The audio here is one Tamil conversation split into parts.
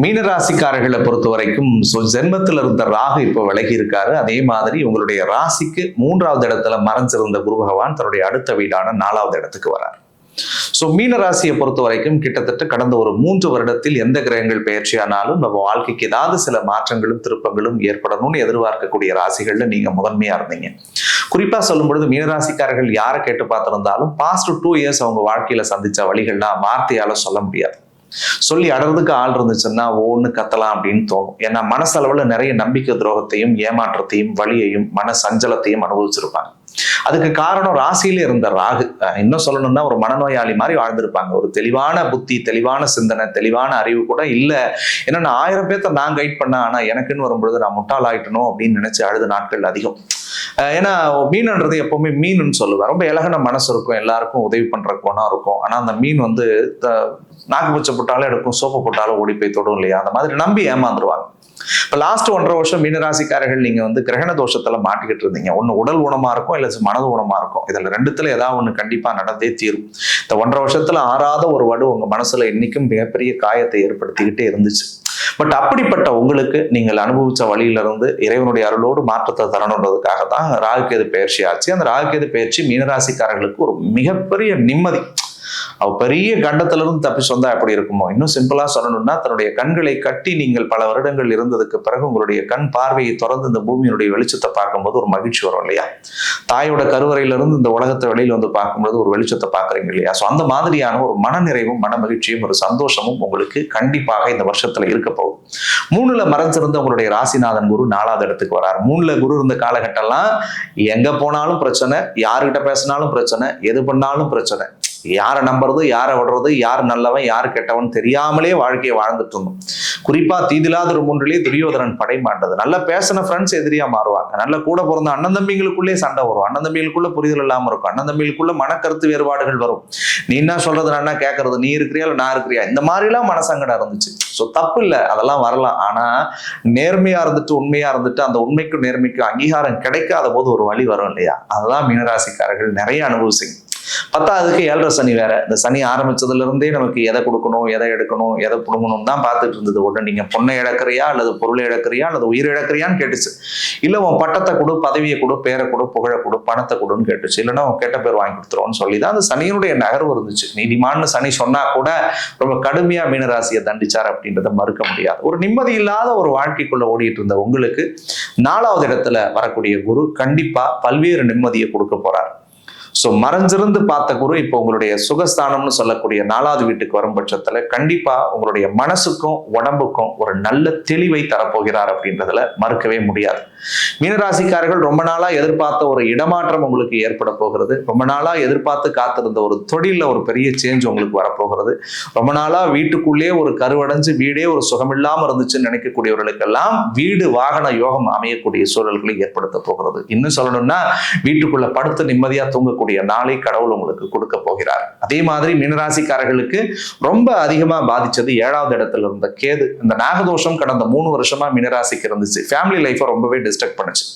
மீனராசிக்காரர்களை பொறுத்த வரைக்கும் ஜென்மத்தில் இருந்த ராகு இப்போ விலகி இருக்காரு. அதே மாதிரி உங்களுடைய ராசிக்கு மூன்றாவது இடத்துல மறைஞ்சிருந்த குரு பகவான் தன்னுடைய அடுத்த வீடான நாலாவது இடத்துக்கு வரார். ஸோ மீனராசியை பொறுத்த வரைக்கும் கிட்டத்தட்ட கடந்த ஒரு மூன்று வருடத்தில் எந்த கிரகங்கள் பயிற்சியானாலும் நம்ம வாழ்க்கைக்கு ஏதாவது சில மாற்றங்களும் திருப்பங்களும் ஏற்படணும்னு எதிர்பார்க்கக்கூடிய ராசிகள்ல நீங்க முதன்மையா இருந்தீங்க. குறிப்பா சொல்லும் பொழுது மீனராசிக்காரர்கள் யாரை கேட்டு பார்த்திருந்தாலும் பாஸ்ட் டூ இயர்ஸ் அவங்க வாழ்க்கையில சந்திச்ச வழிகள்லாம் வார்த்தையால சொல்ல முடியாது. சொல்லி அடறதுக்கு ஆள் இருந்துச்சுன்னா ஒன்று கத்தலாம் அப்படின்னு தோணும். ஏன்னா மனசளவில் நிறைய நம்பிக்கை துரோகத்தையும் ஏமாற்றத்தையும் வலியையும் மன சஞ்சலத்தையும் அனுபவிச்சிருப்பாங்க. அதுக்கு காரணம் ராசியில இருந்த ராகு. அஹ் இன்னும் சொல்லணும்னா ஒரு மனநோயாளி மாதிரி வாழ்ந்திருப்பாங்க. ஒரு தெளிவான புத்தி தெளிவான சிந்தனை தெளிவான அறிவு கூட இல்லை. ஏன்னா நான் ஆயிரம் பேர்த்த நான் கைட் பண்ண ஆனா எனக்குன்னு வரும்பொழுது நான் முட்டாளாயிட்டணும் அப்படின்னு நினைச்சு அழுது நாட்கள் அதிகம். ஏன்னா மீன்ன்றது எப்பவுமே மீனுன்னு சொல்லுவேன் ரொம்ப இலகன மனசு இருக்கும். எல்லாருக்கும் உதவி பண்ற குணம் இருக்கும். ஆனா அந்த மீன் வந்து நாக்கு பச்சை போட்டாலும் எடுக்கும் சோப்பு போட்டாலும் ஓடி போய் தொடும் இல்லையா? அந்த மாதிரி நம்பி ஏமாந்துருவாங்க. இப்போ லாஸ்ட் ஒன்றரை வருஷம் மீனராசிக்காரர்கள் நீங்க வந்து கிரகண தோஷத்துல மாட்டிக்கிட்டு இருந்தீங்க. ஒன்று உடல் ஊனமா இருக்கும் இல்லை மனது ஊனமா இருக்கும். இதுல ரெண்டுத்துல ஏதாவது ஒன்று கண்டிப்பா நடந்தே தீரும். இந்த ஒன்றரை வருஷத்துல ஆறாத ஒரு வடு உங்க மனசுல இன்னைக்கும் மிகப்பெரிய காயத்தை ஏற்படுத்திக்கிட்டே இருந்துச்சு. பட் அப்படிப்பட்ட உங்களுக்கு நீங்கள் அனுபவிச்ச வழியிலிருந்து இறைவனுடைய அருளோடு மாற்றத்தை தரணுன்றதுக்காக தான் ராகுகேது பயிற்சி ஆச்சு. அந்த ராகுகேது பயிற்சி மீனராசிக்காரர்களுக்கு ஒரு மிகப்பெரிய நிம்மதி. அவ பெரிய கண்டத்திலிருந்து தப்பி சொந்தா எப்படி இருக்குமோ? இன்னும் சிம்பிளா சொல்லணும்னா தன்னுடைய கண்களை கட்டி நீங்கள் பல வருடங்கள் இருந்ததுக்கு பிறகு உங்களுடைய கண் பார்வையை திறந்து இந்த பூமியினுடைய வெளிச்சத்தை பார்க்கும்போது ஒரு மகிழ்ச்சி வரும் இல்லையா? தாயோட கருவறையிலிருந்து இந்த உலகத்தை வெளியில் வந்து பார்க்கும்போது ஒரு வெளிச்சத்தை பார்க்குறீங்க இல்லையா? ஸோ அந்த மாதிரியான ஒரு மனநிறைவும் மன மகிழ்ச்சியும் ஒரு சந்தோஷமும் உங்களுக்கு கண்டிப்பாக இந்த வருஷத்துல இருக்க போகுது. மூணுல மறைஞ்சிருந்த உங்களுடைய ராசிநாதன் குரு நாலாவது இடத்துக்கு வரார். மூணுல குரு இருந்த காலகட்டம்லாம் எங்க போனாலும் பிரச்சனை யாருக்கிட்ட பேசினாலும் பிரச்சனை எது பண்ணாலும் பிரச்சனை. யாரை நம்புறது யாரை விடுறது யார் நல்லவன் யார் கெட்டவன் தெரியாமலே வாழ்க்கையை வாழ்ந்துட்டு இருந்தோம். குறிப்பா தீதிலாத ஒரு மூன்றிலே துரியோதனன் படை மாட்டது நல்ல பேசின ஃப்ரெண்ட்ஸ் எதிரியா மாறுவாங்க. நல்ல கூட பிறந்த அண்ணன் தம்பிங்களுக்குள்ளே சண்டை வரும். அண்ணன் தம்பிகளுக்குள்ள புரிதல் இல்லாம இருக்கும். அண்ணன் தம்பிகளுக்குள்ள மனக்கருத்து வேறுபாடுகள் வரும். நீ என்ன சொல்றது நான் என்ன கேட்கறது நீ இருக்கிறியா இல்லை நான் இருக்கிறியா? இந்த மாதிரிலாம் மனசங்கடம் இருந்துச்சு. ஸோ தப்பு இல்லை. அதெல்லாம் வரலாம். ஆனா நேர்மையா இருந்துட்டு உண்மையா இருந்துட்டு அந்த உண்மைக்கும் நேர்மைக்கும் அங்கீகாரம் கிடைக்காத போது ஒரு வழி வரும் இல்லையா? அதெல்லாம் மீனராசிக்காரர்கள் நிறைய அனுபவிச்சிங்க. பத்தாவதுக்கு ஏழரை சனி வேற. இந்த சனி ஆரம்பிச்சதுல இருந்தே நமக்கு எதை கொடுக்கணும் எதை எடுக்கணும் எதை புடுங்கணும் தான் பார்த்துட்டு இருந்தது. ஒன்று நீங்க பொண்ணை இழக்கிறியா அல்லது பொருளை இழக்கிறியா அல்லது உயிர் இழக்கிறியான்னு கேட்டுச்சு. இல்ல உன் பட்டத்தை கொடு பதவியை கொடு பேரை கொடு புகழை கொடு பணத்தை கொடுன்னு கேட்டுச்சு. இல்லைன்னா உன் கெட்ட பேர் வாங்கி கொடுத்துருவோம்னு சொல்லி தான் அந்த சனியினுடைய நகர்வு இருந்துச்சு. நீதிமான்னு சனி சொன்னா கூட ரொம்ப கடுமையா மீனராசியை தண்டிச்சார் அப்படின்றத மறுக்க முடியாது. ஒரு நிம்மதி இல்லாத ஒரு வாழ்க்கைக்குள்ள ஓடிட்டு இருந்த உங்களுக்கு நாலாவது இடத்துல வரக்கூடிய குரு கண்டிப்பா பல்வேறு நிம்மதியை கொடுக்க போறார். ஸோ மறைஞ்சிருந்து பார்த்த குரு இப்போ உங்களுடைய சுகஸ்தானம்னு சொல்லக்கூடிய நாலாவது வீட்டுக்கு வரும் பட்சத்தில் கண்டிப்பா உங்களுடைய மனசுக்கும் உடம்புக்கும் ஒரு நல்ல தெளிவை தரப்போகிறார் அப்படின்றதுல மறுக்கவே முடியாது. மீனராசிக்காரர்கள் ரொம்ப நாளா எதிர்பார்த்த ஒரு இடமாற்றம் உங்களுக்கு ஏற்பட போகிறது. ரொம்ப நாளா எதிர்பார்த்து காத்திருந்த ஒரு தொழில ஒரு பெரிய சேஞ்ச் உங்களுக்கு வரப்போகிறது. ரொம்ப நாளா வீட்டுக்குள்ளே ஒரு கருவடைஞ்சு வீடே ஒரு சுகமில்லாமல் இருந்துச்சுன்னு நினைக்கக்கூடியவர்களுக்கெல்லாம் வீடு வாகன யோகம் அமையக்கூடிய சூழல்களை ஏற்படுத்த போகிறது. இன்னும் சொல்லணும்னா வீட்டுக்குள்ள படுத்து நிம்மதியாக தூங்க தூங்கக்கூடிய நாளை கடவுள் உங்களுக்கு கொடுக்க போகிறார். அதே மாதிரி மீனராசிக்காரர்களுக்கு ரொம்ப அதிகமா பாதிச்சது ஏழாவது இடத்துல இருந்த கேது. இந்த நாகதோஷம் கடந்த மூணு வருஷமா மீனராசிக்கு இருந்துச்சு. ஃபேமிலி லைஃப்பை ரொம்பவே டிஸ்டர்ப் பண்ணுச்சு.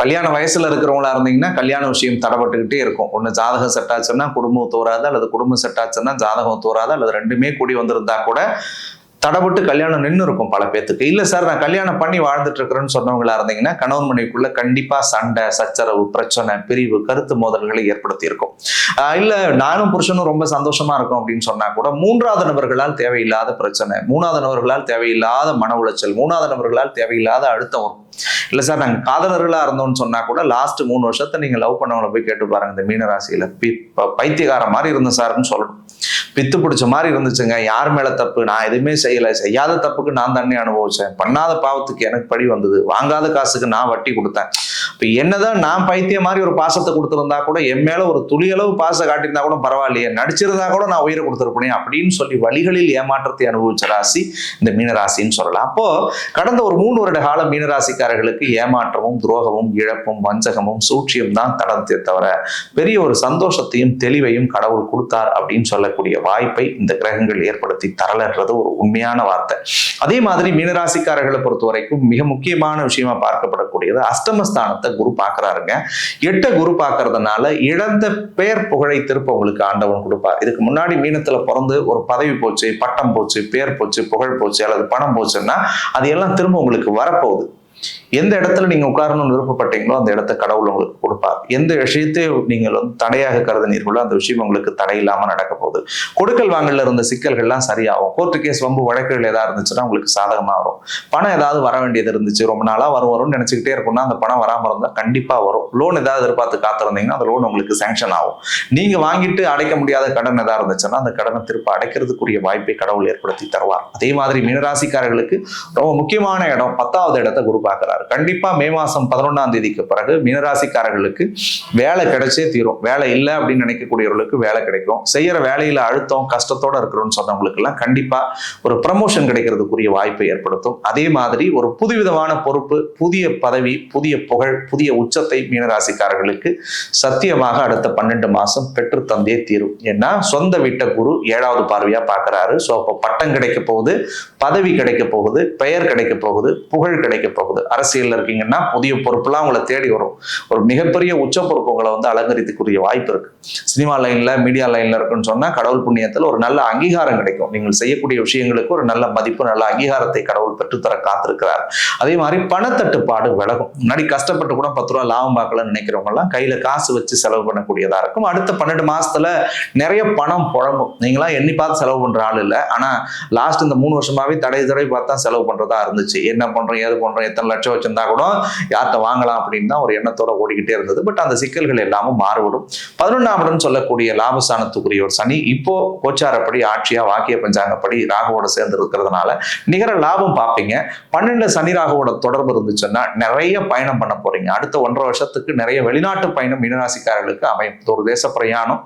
கல்யாண வயசுல இருக்கிறவங்களா இருந்தீங்கன்னா கல்யாண விஷயம் தடப்பட்டுக்கிட்டே இருக்கும். ஒன்று ஜாதகம் செட்டாச்சுன்னா குடும்பம் தோறாது அல்லது குடும்பம் செட்டாச்சுன்னா ஜாதகம் தோறாது அல்லது ரெண்டுமே கூடி வந்திருந்தா கூட தடப்பட்டு கல்யாணம் நின்று இருக்கும் பல பேத்துக்கு. இல்லை சார் நான் கல்யாணம் பண்ணி வாழ்ந்துட்டு இருக்கிறேன்னு சொன்னவங்களா இருந்தீங்கன்னா கணவன் மனைவிக்குள்ள கண்டிப்பா சண்டை சச்சரவு பிரச்சனை பிரிவு கருத்து மோதல்களை ஏற்படுத்தி இருக்கும் இல்ல நானும் புருஷனும் ரொம்ப சந்தோஷமா இருக்கும் அப்படின்னு சொன்னா கூட மூன்றாவது நபர்களால் தேவையில்லாத பிரச்சனை மூணாவது நபர்களால் தேவையில்லாத மன உளைச்சல் மூணாவது நபர்களால் தேவையில்லாத அழுத்தம் வரும். இல்ல சார் நாங்க காதலர்களா இருந்தோம்னு சொன்னா கூட லாஸ்ட் மூணு வருஷத்தை நீங்க லவ் பண்ணவங்களை போய் கேட்டு பாருங்க இந்த மீனராசியில. பி- ப- மாதிரி இருந்தேன் சார்னு சொல்லணும். பித்து பிடிச்ச மாதிரி இருந்துச்சுங்க. யார் மேல தப்பு? நான் எதுவுமே செய்யல. செய்யாத தப்புக்கு நான் தண்ணி அனுபவிச்சேன். பண்ணாத பாவத்துக்கு எனக்கு படி வந்தது. வாங்காத காசுக்கு நான் வட்டி கொடுத்தேன். இப்போ என்னதான் நான் பைத்தியம் மாதிரி ஒரு பாசத்தை கொடுத்துருந்தா கூட என் மேல ஒரு துளியளவு பாசம் காட்டியிருந்தா கூட பரவாயில்லையே. நடிச்சிருந்தா கூட நான் உயிரை கொடுத்துருப்பேன் அப்படின்னு சொல்லி வழிகளில் ஏமாற்றத்தை அனுபவிச்ச ராசி இந்த மீனராசின்னு சொல்லலாம். அப்போ கடந்த ஒரு மூணு வருட கால மீனராசிக்காரர்களுக்கு ஏமாற்றமும் துரோகமும் இழப்பும் வஞ்சகமும் சூழ்ச்சியும் தான் தடந்தே தவிர பெரிய ஒரு சந்தோஷத்தையும் தெளிவையும் கடவுள் கொடுத்தார் அப்படின்னு சொல்லக்கூடிய வாய்ப்பை இந்த கிரகங்கள் ஏற்படுத்தி தரலன்றது ஒரு உண்மையான வார்த்தை. அதே மாதிரி மீனராசிக்காரர்களை பொறுத்த வரைக்கும் மிக முக்கியமான விஷயமா பார்க்கப்படக்கூடியது அஷ்டமஸ்தானத்தை குரு பார்க்கறாருங்க. எட்ட குரு பார்க்கறதுனால இழந்த பெயர் புகழை திருப்ப உங்களுக்கு ஆண்டவன் கொடுப்பார். இதுக்கு முன்னாடி மீனத்துல பிறந்து ஒரு பதவி போச்சு பட்டம் போச்சு பேர் போச்சு புகழ் போச்சு அல்லது பணம் போச்சுன்னா அது எல்லாம் திரும்ப உங்களுக்கு வரப்போகுது. எந்த இடத்துல நீங்கள் உட்காரணும்னு விருப்பப்பட்டீங்களோ அந்த இடத்த கடவுள் உங்களுக்கு கொடுப்பார். எந்த விஷயத்தை நீங்கள் வந்து தடையாக கருதினீர்களோ அந்த விஷயம் உங்களுக்கு தடை இல்லாம நடக்க போகுது. கொடுக்கல் வாங்கல இருந்த சிக்கல்கள்லாம் சரியாகும். கோர்ட்டு கேஸ் வம்பு வழக்குகள் ஏதாவது இருந்துச்சுன்னா உங்களுக்கு சாதகமாக வரும். பணம் ஏதாவது வர வேண்டியது இருந்துச்சு ரொம்ப நாளாக வரும் வரும்னு நினச்சிக்கிட்டே இருக்கும்னா அந்த பணம் வராமல் இருந்தால் கண்டிப்பாக வரும். லோன் ஏதாவது எதிர்பார்த்து காத்திருந்தீங்கன்னா அந்த லோன் உங்களுக்கு சேங்ஷன் ஆகும். நீங்கள் வாங்கிட்டு அடைக்க முடியாத கடன் ஏதாவது இருந்துச்சுன்னா அந்த கடனை திருப்ப அடைக்கிறதுக்குரிய வாய்ப்பை கடவுள் ஏற்படுத்தி தருவார். அதே மாதிரி மீனராசிக்காரர்களுக்கு ரொம்ப முக்கியமான இடம் பத்தாவது இடத்தை குரு பார்க்குறாரு. கண்டிப்பா மே மாசம் பதினொன்றாம் தேதிக்கு பிறகு மீனராசிக்காரர்களுக்கு வேலை கிடைச்சே தீரும். வேலை இல்லை அப்படின்னு நினைக்கக்கூடியவர்களுக்கு வேலை கிடைக்கும். செய்யற வேலையில அழுத்தம் கஷ்டத்தோட இருக்கிறோம்னு சொன்னவங்களுக்கு எல்லாம் கண்டிப்பா ஒரு ப்ரமோஷன் கிடைக்கிறதுக்குரிய வாய்ப்பை ஏற்படுத்தும். அதே மாதிரி ஒரு புதுவிதமான பொறுப்பு புதிய பதவி புதிய புகழ் புதிய உச்சத்தை மீனராசிக்காரர்களுக்கு சத்தியமாக அடுத்த பன்னெண்டு மாசம் பெற்று தந்தே தீரும். ஏன்னா சொந்த வீட்ட குரு ஏழாவது பார்வையா பார்க்கறாரு. ஸோ அப்போ பட்டம் கிடைக்க போகுது பதவி கிடைக்க போகுது பெயர் கிடைக்க போகுது புகழ் கிடைக்க போகுது. அரசு அரசியலில் இருக்கீங்கன்னா புதிய பொறுப்புலாம் உங்களை தேடி வரும். ஒரு மிகப்பெரிய உச்ச பொறுப்பு உங்களை வந்து அலங்கரித்துக்குரிய வாய்ப்பு இருக்கு. சினிமா லைன்ல மீடியா லைன்ல இருக்குன்னு சொன்னா கடவுள் புண்ணியத்தில் ஒரு நல்ல அங்கீகாரம் கிடைக்கும். நீங்கள் செய்யக்கூடிய விஷயங்களுக்கு ஒரு நல்ல மதிப்பு நல்ல அங்கீகாரத்தை கடவுள் பெற்றுத்தர காத்திருக்கிறார். அதே மாதிரி பணத்தட்டுப்பாடு விலகும். முன்னாடி கஷ்டப்பட்டு கூட பத்து ரூபா லாபம் பார்க்கலன்னு நினைக்கிறவங்க எல்லாம் கையில காசு வச்சு செலவு பண்ணக்கூடியதா இருக்கும். அடுத்த பன்னெண்டு மாசத்துல நிறைய பணம் புழங்கும். நீங்களாம் எண்ணி பார்த்து செலவு பண்ற ஆள் இல்லை. ஆனா லாஸ்ட் இந்த மூணு வருஷமாவே தடை தடை பார்த்தா செலவு பண்றதா இருந்துச்சு. என்ன பண்றோம் ஏது பண்றோம் எத்தனை லட்சம் வச்சிருந்தா கூட யார்கிட்ட வாங்கலாம் அப்படின்னு தான் ஒரு எண்ணத்தோட ஓடிக்கிட்டே இருந்தது. பட் அந்த சிக்கல்கள் எல்லாமும் மாறுபடும். பதினொன்றாம் இடம் சொல்லக்கூடிய லாபஸ்தானத்துக்குரிய ஒரு சனி இப்போ கோச்சாரப்படி ஆட்சியா வாக்கிய பஞ்சாங்கப்படி ராகுவோட சேர்ந்து இருக்கிறதுனால நிகர லாபம் பார்ப்பீங்க. பன்னெண்டு சனி ராகுவோட தொடர்பு இருந்துச்சுன்னா நிறைய பயணம் பண்ண போறீங்க. அடுத்த ஒன்றரை வருஷத்துக்கு நிறைய வெளிநாட்டு பயணம் மீனராசிக்காரர்களுக்கு அமையும். ஒரு தேச பிரயாணம்.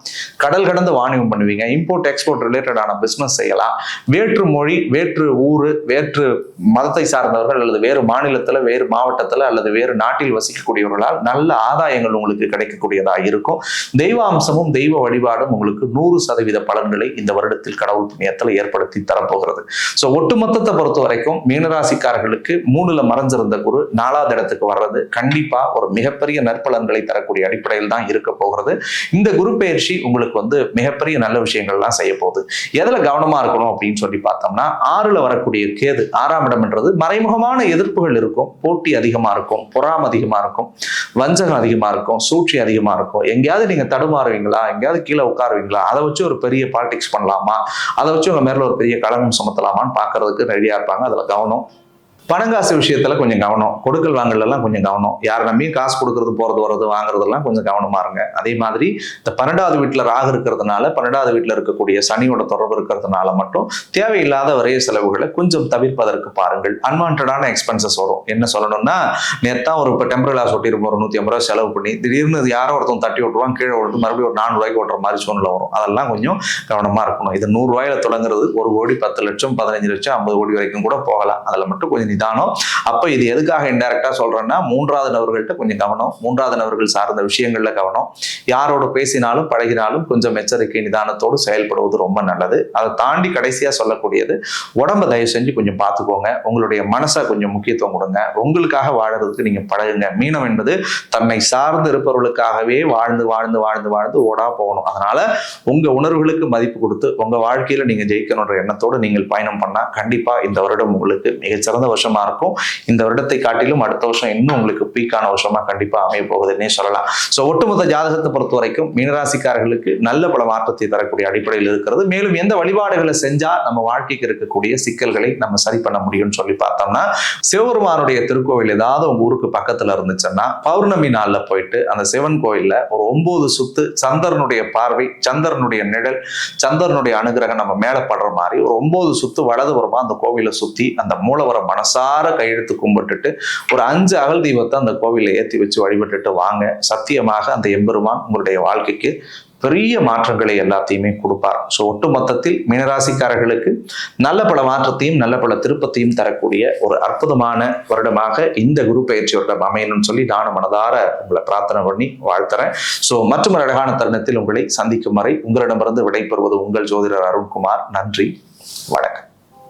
கடல் கடந்து வாணிபம் பண்ணுவீங்க. இம்போர்ட் எக்ஸ்போர்ட் ரிலேட்டடான பிசினஸ் செய்யலாம். வேற்று மொழி வேற்று ஊர் வேற்று மதத்தை சார்ந்தவர்கள் அல்லது வேறு மாநிலத்தில் வேறு வேறு மாவட்டத்தில் அல்லது வேறு நாட்டில் வசிக்கக்கூடியவர்களால் நல்ல ஆதாயங்கள் உங்களுக்கு கிடைக்கக்கூடியதாக இருக்கும். தெய்வ அம்சமும் தெய்வ வழிபாடும் உங்களுக்கு நூறு சதவீத பலன்களை இந்த வருடத்தில் கடவுள் புண்ணியத்தில் ஏற்படுத்தி தரப்போகிறது. ஸோ ஒட்டுமொத்தத்தை பொறுத்த வரைக்கும் மீனராசிக்காரர்களுக்கு மூணுல மறைஞ்சிருந்த குரு நாலாவது இடத்துக்கு வர்றது கண்டிப்பா ஒரு மிகப்பெரிய நற்பலன்களை தரக்கூடிய அடிப்படையில் தான் இருக்க போகிறது. இந்த குரு பயிற்சி உங்களுக்கு வந்து மிகப்பெரிய நல்ல விஷயங்கள்லாம் செய்ய போகுது. எதுல கவனமா இருக்கணும் அப்படின்னு சொல்லி பார்த்தோம்னா ஆறுல வரக்கூடிய கேது ஆறாம் இடம்ன்றது மறைமுகமான எதிர்ப்புகள் இருக்கும். போட்டி அதிகமா இருக்கும் பொறாம் அதிகமா இருக்கும் வஞ்சகம் அதிகமா இருக்கும் சூழ்ச்சி அதிகமா இருக்கும். எங்கேயாவது நீங்க தடுமாறுவீங்களா? எங்கேயாவது கீழே உட்காருவீங்களா? அதை வச்சு ஒரு பெரிய பாலிடிக்ஸ் பண்ணலாமா? அதை வச்சு உங்கள் மேலே ஒரு பெரிய கழகம் சுமத்தலாமான்னு பாக்குறதுக்கு ரெடியாக இருப்பாங்க. அதுல கவனம் பணங்காசு விஷயத்துல கொஞ்சம் கவனம். கொடுக்கல் வாங்கலாம் கொஞ்சம் கவனம். யார் நம்பியும் காசு கொடுக்கறது போறது வர்றது வாங்குறதெல்லாம் கொஞ்சம் கவனமா இருங்க. அதே மாதிரி இந்த பன்னெண்டாவது வீட்டில் ராகு இருக்கிறதுனால பன்னெண்டாவது வீட்டில் இருக்கக்கூடிய சனியோட தொடர்பு இருக்கிறதுனால மட்டும் தேவையில்லாத வரைய செலவுகளை கொஞ்சம் தவிர்ப்பதற்கு பாருங்கள். அன்வான்டான எக்ஸ்பென்சஸ் வரும். என்ன சொல்லணும்னா நேத்தா ஒரு இப்போ டெம்பரரி கிளாஸ் ஒட்டிருப்போம் ஒரு நூற்றி ஐம்பது ரூபா செலவு பண்ணி திடீர்னு அது யாரோ ஒருத்தன் தட்டி விட்டுருவான் கீழே விட்டு மறுபடியும் ஒரு நானூறு ரூபாய்க்கு ஓட்டுற மாதிரி சூழ்நிலை வரும். அதெல்லாம் கொஞ்சம் கவனமா இருக்கணும். இது நூறு ரூபாயில தொடங்குறது ஒரு கோடி பத்து லட்சம் பதினஞ்சு லட்சம் ஐம்பது கோடி வரைக்கும் கூட போகலாம். அதில் மட்டும் கொஞ்சம் நிதானம். அப்போ இது எதுக்காக இன்டெரக்டாக சொல்றேன்னா மூன்றாவது நபர்கள்ட்ட கொஞ்சம் கவனம் மூன்றாவது நபர்கள் சார்ந்த விஷயங்களில் கவனம். யாரோட பேசினாலும் பழகினாலும் கொஞ்சம் எச்சரிக்கை நிதானத்தோடு செயல்படுவது ரொம்ப நல்லது. அதை தாண்டி கடைசியாக சொல்லக்கூடியது உடம்ப தயவு செஞ்சு கொஞ்சம் பார்த்துக்கோங்க. உங்களுடைய மனசை கொஞ்சம் முக்கியத்துவம் கொடுங்க. உங்களுக்காக வாழறதுக்கு நீங்கள் பழகுங்க. மீனம் என்பது தன்னை சார்ந்து இருப்பவர்களுக்காகவே வாழ்ந்து வாழ்ந்து வாழ்ந்து வாழ்ந்து ஓடா போகணும். அதனால உங்கள் உணர்வுகளுக்கு மதிப்பு கொடுத்து உங்கள் வாழ்க்கையில் நீங்கள் ஜெயிக்கணுன்ற எண்ணத்தோடு நீங்கள் பயணம் பண்ணால் கண்டிப்பாக இந்த வருடம் உங்களுக்கு மிகச்சிறந்த வருஷம் வருஷமா இருக்கும். இந்த வருடத்தை காட்டிலும் அடுத்த வருஷம் இன்னும் உங்களுக்கு பீக்கான வருஷமா கண்டிப்பா அமைய போகுதுன்னே சொல்லலாம். ஸோ ஒட்டுமொத்த ஜாதகத்தை பொறுத்த வரைக்கும் மீனராசிக்காரர்களுக்கு நல்ல பல மாற்றத்தை தரக்கூடிய அடிப்படையில் இருக்கிறது. மேலும் எந்த வழிபாடுகளை செஞ்சா நம்ம வாழ்க்கைக்கு இருக்கக்கூடிய சிக்கல்களை நம்ம சரி பண்ண முடியும்னு சொல்லி பார்த்தோம்னா சிவபெருமானுடைய திருக்கோவில் ஏதாவது உங்க ஊருக்கு பக்கத்துல இருந்துச்சுன்னா பௌர்ணமி நாள்ல போயிட்டு அந்த சிவன் கோயில்ல ஒரு ஒன்பது சுத்து சந்திரனுடைய பார்வை சந்திரனுடைய நிழல் சந்திரனுடைய அனுகிரகம் நம்ம மேல படுற மாதிரி ஒரு ஒன்பது சுத்து வலதுபுறமா அந்த கோவிலை சுத்தி அந்த மூலவர மனசு மனசார கையெழுத்து கும்பிட்டுட்டு ஒரு அஞ்சு அகல் தீபத்தை அந்த கோவிலில் ஏற்றி வச்சு வழிபட்டுட்டு வாங்க. சத்தியமாக அந்த எம்பெருமான் உங்களுடைய வாழ்க்கைக்கு பெரிய மாற்றங்களை எல்லாத்தையுமே கொடுப்பார். ஸோ ஒட்டு மொத்தத்தில் மீனராசிக்காரர்களுக்கு நல்ல பல மாற்றத்தையும் நல்ல பல திருப்பத்தையும் தரக்கூடிய ஒரு அற்புதமான வருடமாக இந்த குரு பயிற்சி வருடம் அமையணும்னு சொல்லி நானும் மனதார உங்களை பிரார்த்தனை பண்ணி வாழ்த்துறேன். ஸோ மற்றும் ஒரு அழகான தருணத்தில் உங்களை சந்திக்கும் வரை உங்களிடமிருந்து விடைபெறுவது உங்கள் ஜோதிடர் அருண்குமார். நன்றி. வணக்கம்.